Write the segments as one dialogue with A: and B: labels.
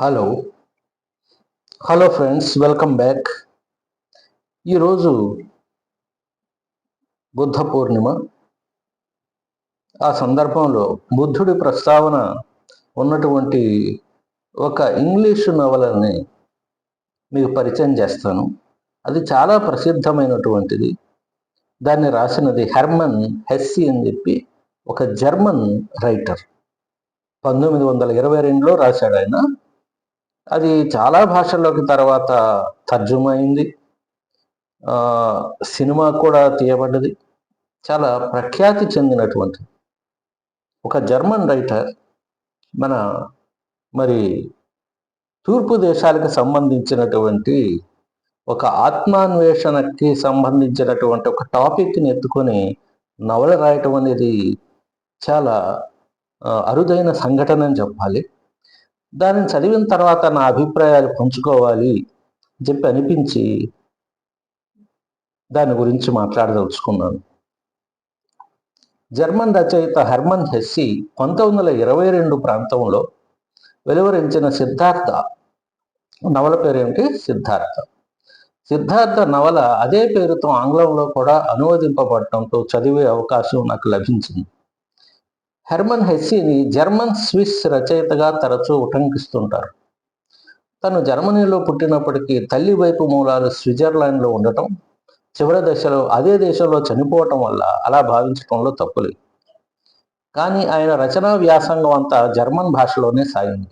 A: Hello hello friends welcome back ఈరోజు బుద్ధ పూర్ణిమ. ఆ సందర్భంలో బుద్ధుడి ప్రస్తావన ఉన్నటువంటి ఒక ఇంగ్లీషు నవలని మీకు పరిచయం చేస్తాను. అది చాలా ప్రసిద్ధమైనటువంటిది. దాన్ని రాసినది హెర్మన్ హెస్సి అని చెప్పి ఒక జర్మన్ రైటర్. పంతొమ్మిది వందల ఇరవై రెండులో రాశాడు ఆయన. అది చాలా భాషల్లోకి తర్వాత తర్జుమా అయింది సినిమా కూడా తీయబడ్డది. చాలా ప్రఖ్యాతి చెందినటువంటి ఒక జర్మన్ రైటర్ మన మరి తూర్పు దేశాలకు సంబంధించినటువంటి ఒక ఆత్మాన్వేషణకి సంబంధించినటువంటి ఒక టాపిక్ని ఎత్తుకొని నవల రాయటం అనేది చాలా అరుదైన సంఘటన అని చెప్పాలి. దానిని చదివిన తర్వాత నా అభిప్రాయాలు పంచుకోవాలి అని చెప్పి అనిపించి దాని గురించి మాట్లాడదలుచుకున్నాను. జర్మన్ రచయిత హెర్మన్ హెస్సి పంతొమ్మిది వందల ఇరవై రెండు ప్రాంతంలో వెలువరించిన సిద్ధార్థ నవల పేరు ఏమిటి సిద్ధార్థ. సిద్ధార్థ నవల అదే పేరుతో ఆంగ్లంలో కూడా అనువదింపబడటంతో చదివే అవకాశం నాకు లభించింది. హెర్మన్ హెస్సీని జర్మన్ స్విస్ రచయితగా తరచూ ఉటంకిస్తుంటారు. తను జర్మనీలో పుట్టినప్పటికీ తల్లి వైపు మూలాలు స్విట్జర్లాండ్లో ఉండటం చివరి దశలో అదే దేశంలో చనిపోవటం వల్ల అలా భావించడంలో తప్పులేదు కానీ ఆయన రచనా వ్యాసంగం అంతా జర్మన్ భాషలోనే సాగింది.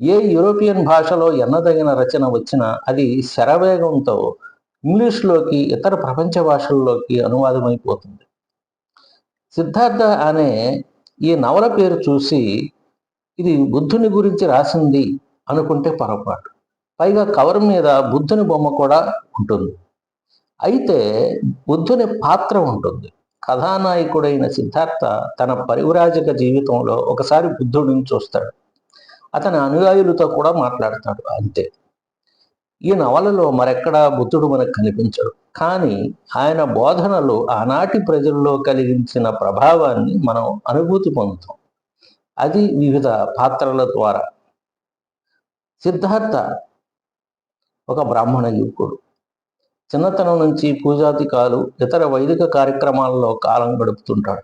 A: ఏ యూరోపియన్ భాషలో ఎన్నదగిన రచన వచ్చినా అది శరవేగంతో ఇంగ్లీష్లోకి ఇతర ప్రపంచ భాషల్లోకి అనువాదమైపోతుంది. సిద్ధార్థ అనే ఈ నవల పేరు చూసి ఇది బుద్ధుని గురించి రాసింది అనుకుంటే పొరపాటు. పైగా కవర్ మీద బుద్ధుని బొమ్మ కూడా ఉంటుంది. అయితే బుద్ధుని పాత్ర ఉంటుంది. కథానాయకుడైన సిద్ధార్థ తన పరివ్రాజక జీవితంలో ఒకసారి బుద్ధుడిని చూస్తాడు అతని అనుయాయులతో కూడా మాట్లాడతాడు అంతే. ఈ నవలలో మరెక్కడా బుద్ధుడు మనకు కనిపించడు. కానీ ఆయన బోధనలు ఆనాటి ప్రజల్లో కలిగించిన ప్రభావాన్ని మనం అనుభూతి పొందుతాం. అది వివిధ పాత్రల ద్వారా. సిద్ధార్థ ఒక బ్రాహ్మణ యువకుడు. చిన్నతనం నుంచి పూజాధికాలు ఇతర వైదిక కార్యక్రమాల్లో కాలం గడుపుతుంటాడు.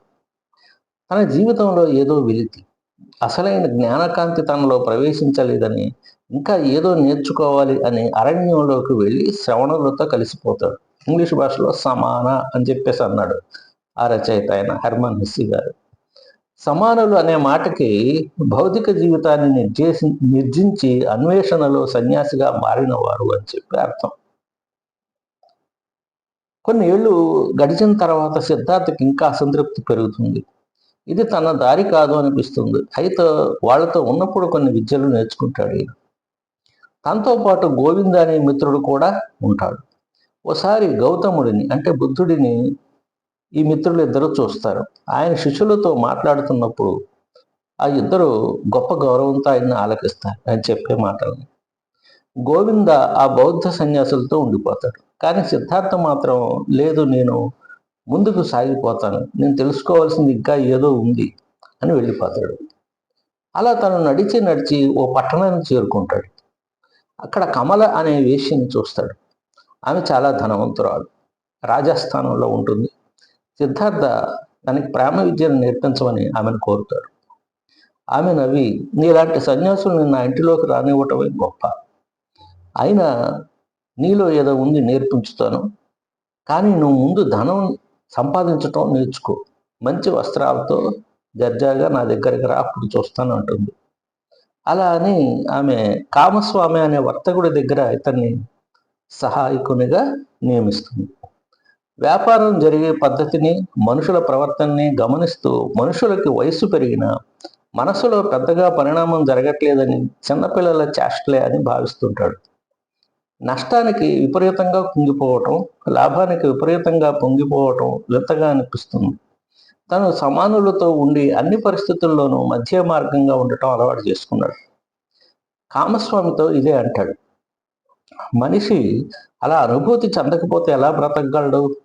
A: తన జీవితంలో ఏదో వెలితి అసలైన జ్ఞానకాంతి తనలో ప్రవేశించలేదని ఇంకా ఏదో నేర్చుకోవాలి అని అరణ్యంలోకి వెళ్ళి శ్రవణులతో కలిసిపోతాడు. ఇంగ్లీష్ భాషలో సమాన అని చెప్పేసి అన్నాడు ఆ రచయిత ఆయన హర్మన్ హిస్సీ గారు. సమానులు అనే మాటకి భౌతిక జీవితాన్ని నిర్దేశి నిర్జించి అన్వేషణలో సన్యాసిగా మారిన వారు అని చెప్పి అర్థం. కొన్ని ఏళ్ళు గడిచిన తర్వాత సిద్ధార్థకి ఇంకా అసంతృప్తి పెరుగుతుంది. ఇది తన దారి కాదు అనిపిస్తుంది. అయితే వాళ్ళతో ఉన్నప్పుడు కొన్ని విద్యలు నేర్చుకుంటాడు ఈయన. తనతో పాటు గోవింద అనే మిత్రుడు కూడా ఉంటాడు. ఓసారి గౌతముడిని అంటే బుద్ధుడిని ఈ మిత్రులు ఇద్దరు చూస్తారు. ఆయన శిష్యులతో మాట్లాడుతున్నప్పుడు ఆ ఇద్దరు గొప్ప గౌరవంతో ఆయన్ని ఆలకిస్తారు అని చెప్పే మాటల్ని. గోవింద ఆ బౌద్ధ సన్యాసులతో ఉండిపోతాడు. కానీ సిద్ధార్థ మాత్రం లేదు నేను ముందుకు సాగిపోతాను. నేను తెలుసుకోవాల్సింది ఇంకా ఏదో ఉంది అని వెళ్ళిపోతాడు. అలా తను నడిచి నడిచి ఓ పట్టణానికి చేరుకుంటాడు. అక్కడ కమల అనే వేష్యని చూస్తాడు. ఆమె చాలా ధనవంతురాలు. రాజస్థానంలో ఉంటుంది. సిద్ధార్థ తనకి ప్రేమ విద్యను నేర్పించమని ఆమెను కోరుతాడు. ఆమె నవ్వి నీలాంటి సన్యాసులు నా ఇంటిలోకి రానివ్వటమే గొప్ప. అయినా నీలో ఏదో ఉంది నేర్పించుతాను. కానీ నువ్వు ముందు ధనం సంపాదించటం నేర్చుకో. మంచి వస్త్రాలతో జర్జాగా నా దగ్గరికి రా అప్పుడు చూస్తాను అంటుంది. అలా అని ఆమె కామస్వామి అనే వర్తకుడి దగ్గర ఇతన్ని సహాయకునిగా నియమిస్తుంది. వ్యాపారం జరిగే పద్ధతిని మనుషుల ప్రవర్తనని గమనిస్తూ మనుషులకి వయస్సు పెరిగిన మనసులో పెద్దగా పరిణామం జరగట్లేదని చిన్నపిల్లల చేష్టలే అని భావిస్తుంటాడు. నష్టానికి విపరీతంగా కుంగిపోవటం లాభానికి విపరీతంగా పొంగిపోవటం వింతగా అనిపిస్తుంది. తను సమానులతో ఉండి అన్ని పరిస్థితుల్లోనూ మధ్య మార్గంగా ఉండటం అలవాటు చేసుకున్నాడు. కామస్వామితో ఇదే అంటాడు. మనిషి అలా అనుభూతి చెందకపోతే ఎలా బ్రతకగలడు?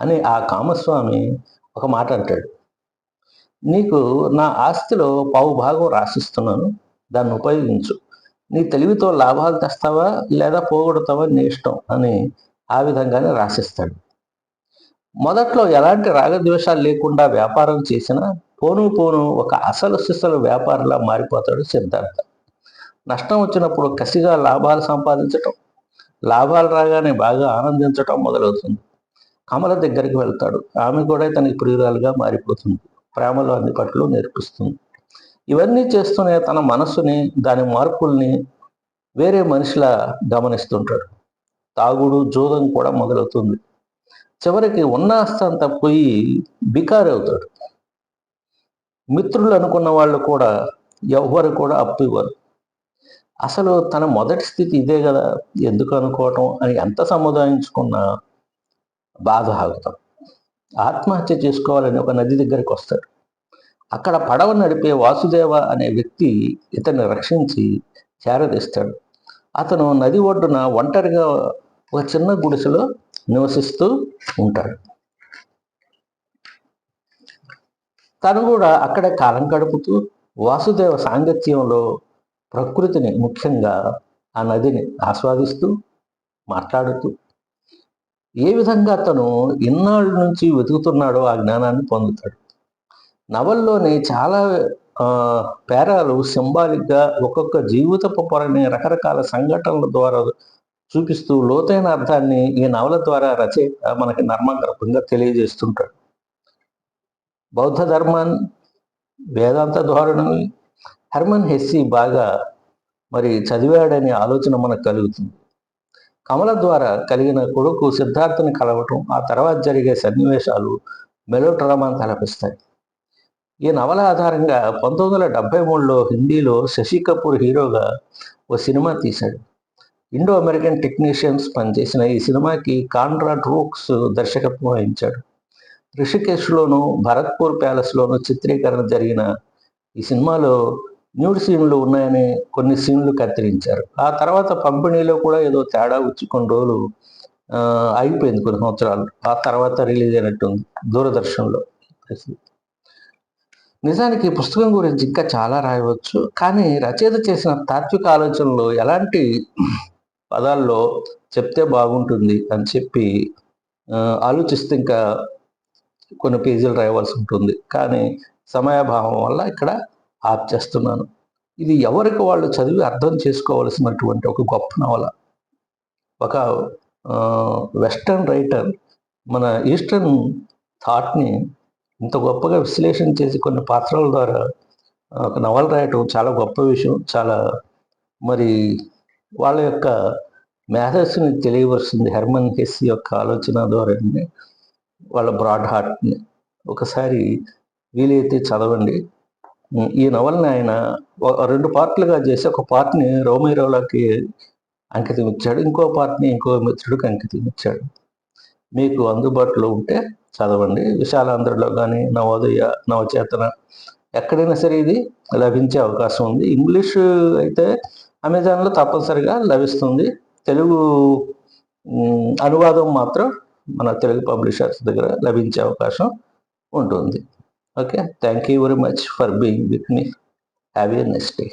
A: అని ఆ కామస్వామి ఒక మాట అంటాడు. నీకు నా ఆస్తిలో పావు భాగం రాసిస్తున్నాను. దాన్ని ఉపయోగించు. నీ తెలివితో లాభాలు తెస్తావా లేదా పోగొడతావా నీ ఇష్టం అని ఆ విధంగానే రాసిస్తాడు. మొదట్లో ఎలాంటి రాగద్వేషాలు లేకుండా వ్యాపారం చేసినా పోను పోను ఒక అసలు సిసలు వ్యాపారిలా మారిపోతాడు సిద్ధార్థ. నష్టం వచ్చినప్పుడు కసిగా లాభాలు సంపాదించటం లాభాలు రాగానే బాగా ఆనందించటం మొదలవుతుంది. కమల దగ్గరికి వెళ్తాడు. ఆమె కూడా తనకి ప్రియురాలుగా మారిపోతుంది. ప్రేమలో అన్ని పట్లు నేర్పిస్తుంది. ఇవన్నీ చేస్తూనే తన మనస్సుని దాని మార్పుల్ని వేరే మనిషిలా గమనిస్తుంటాడు. తాగుడు జూదం కూడా మొదలవుతుంది. చివరికి ఉన్న అంతా పోయి బికారి అవుతాడు మిత్రులు అనుకున్న వాళ్ళు కూడా ఎవ్వరు కూడా అప్పు ఇవ్వరు. అసలు తన మొదటి స్థితి ఇదే కదా ఎందుకు అనుకోవటం అని ఎంత సముదాయించుకున్నా బాధ ఆగుతాం. ఆత్మహత్య చేసుకోవాలని ఒక నది దగ్గరికి వస్తాడు. అక్కడ పడవ నడిపే వాసుదేవ అనే వ్యక్తి ఇతన్ని రక్షించి చేరదీస్తాడు. అతను నది ఒడ్డున ఒంటరిగా ఒక చిన్న గుడిసెలో నివసిస్తూ ఉంటాడు. తను కూడా అక్కడే కాలం గడుపుతూ వాసుదేవ సాంగత్యంలో ప్రకృతిని ముఖ్యంగా ఆ నదిని ఆస్వాదిస్తూ మాట్లాడుతూ ఏ విధంగా అతను ఇన్నాళ్ళ నుంచి వెతుకుతున్నాడో ఆ జ్ఞానాన్ని పొందుతాడు. నవల్లోని చాలా పేరాలు సింబాలిక్గా ఒక్కొక్క జీవితపు పొరని రకరకాల సంఘటనల ద్వారా చూపిస్తూ లోతైన అర్థాన్ని ఈ నవల ద్వారా రచయిత మనకి నర్మగర్భంగా తెలియజేస్తుంటాడు. బౌద్ధ ధర్మాన్ని వేదాంత ధోరణి హెర్మన్ హెస్సీ బాగా మరి చదివాడనే ఆలోచన మనకు కలుగుతుంది. కమల ద్వారా కలిగిన కొడుకు సిద్ధార్థని కలవటం ఆ తర్వాత జరిగే సన్నివేశాలు మెలోడ్రామాను తలపిస్తాయి. ఈ నవల ఆధారంగా పంతొమ్మిది వందల డెబ్బై మూడులో హిందీలో శశి కపూర్ హీరోగా ఓ సినిమా తీశాడు. ఇండో అమెరికన్ టెక్నీషియన్స్ పనిచేసిన ఈ సినిమాకి కాన్రాడ్ రూక్స్ దర్శకత్వం వహించాడు. రిషికేశ్లోను భరత్పూర్ ప్యాలెస్లోను చిత్రీకరణ జరిగిన ఈ సినిమాలో న్యూడ్ సీన్లు ఉన్నాయని కొన్ని సీన్లు కత్తిరించారు. ఆ తర్వాత పంపిణీలో కూడా ఏదో తేడా వచ్చి కొన్ని రోజులు అయిపోయింది కొన్ని సంవత్సరాలు. ఆ తర్వాత రిలీజ్ అయినట్టుంది దూరదర్శన్లో. నిజానికి పుస్తకం గురించి ఇంకా చాలా రాయవచ్చు. కానీ రచయిత చేసిన తాత్విక ఆలోచనలు ఎలాంటి పదాల్లో చెప్తే బాగుంటుంది అని చెప్పి ఆలోచిస్తే ఇంకా కొన్ని పేజీలు రాయవలసి ఉంటుంది. కానీ సమయాభావం వల్ల ఇక్కడ ఆప్ చేస్తున్నాను. ఇది ఎవరికి వాళ్ళు చదివి అర్థం చేసుకోవలసినటువంటి ఒక గొప్ప నవల. ఒక వెస్టర్న్ రైటర్ మన ఈస్టర్న్ థాట్ని ఇంత గొప్పగా విశ్లేషణ చేసి కొన్ని పాత్రల ద్వారా ఒక నవల రాయటం చాలా గొప్ప విషయం. చాలా మరి వాళ్ళ యొక్క మేధస్సుని తెలియవలసింది హెర్మన్ హెస్ యొక్క ఆలోచన ద్వారా వాళ్ళ బ్రాడ్ హార్ట్ని. ఒకసారి వీలైతే చదవండి. ఈ నవల్ని ఆయన రెండు పార్ట్లుగా చేసి ఒక పార్ట్ని రోమైరోలాకి అంకితం ఇచ్చాడు. ఇంకో పార్ట్ని ఇంకో మిత్రుడికి అంకితం ఇచ్చాడు. మీకు అందుబాటులో ఉంటే చదవండి. విశాలాంధ్రలో కానీ నవోదయ నవచేతన ఎక్కడైనా సరే ఇది లభించే అవకాశం ఉంది. ఇంగ్లీష్ అయితే అమెజాన్లో తప్పనిసరిగా లభిస్తుంది. తెలుగు అనువాదం మాత్రం మన తెలుగు పబ్లిషర్స్ దగ్గర లభించే అవకాశం ఉంటుంది. Okay? Thank you very much for being with me. Have a next day.